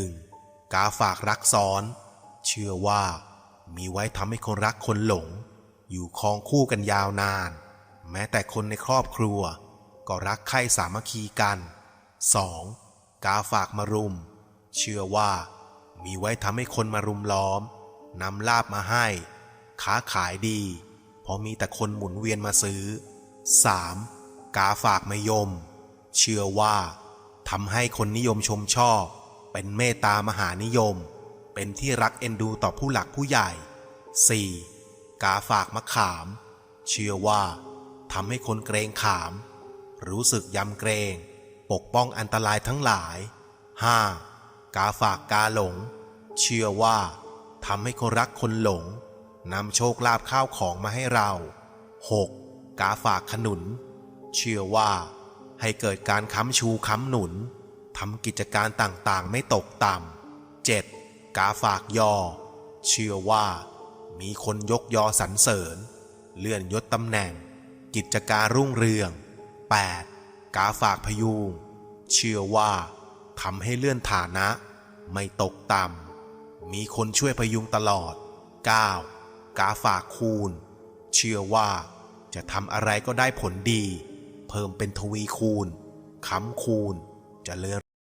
1. กาฝากรักซ้อน เชื่อว่า มีไว้ทำให้คนรักคนหลง อยู่ครองคู่กันยาวนาน แม้แต่คนในครอบครัว ก็รักใคร่สามัคคีกัน 2. กาฝากมารุม เชื่อว่า มีไว้ทำให้คนมารุมล้อมนำลาบมาให้ ค้าขายดี เพราะมีแต่คนหมุนเวียนมาซื้อ 3. กาฝากมายม เชื่อว่าทำให้คนนิยมชมชอบ เป็นเมตตามหานิยม เป็นที่รักเอ็นดูต่อผู้หลักผู้ใหญ่ 4. กาฝากมะขาม เชื่อว่าทำให้คนเกรงขาม รู้สึกยำเกรง ปกป้องอันตรายทั้งหลาย 5. กาฝากกาหลง เชื่อว่าทำให้คนรักคนหลงนำโชคลาภข้าวของมาให้เรา 6. กาฝากขนุน เชื่อว่าให้เกิดการค้ำชูค้ำหนุน ทำกิจการต่างๆ ไม่ตกต่ำ 7. กาฝากยอ เชื่อว่า มีคนยกยอสรรเสริญ เลื่อนยศตำแหน่ง กิจการรุ่งเรือง 8. กาฝากพยูงเชื่อว่าทำให้เลื่อนฐานะ ไม่ตกต่ำมีคนช่วยพยุงตลอด 9. กาฝากคูณ เชื่อว่าจะทำอะไรก็ได้ผลดี เพิ่มเป็นทวีคูณค้ำคูณจะเจริญ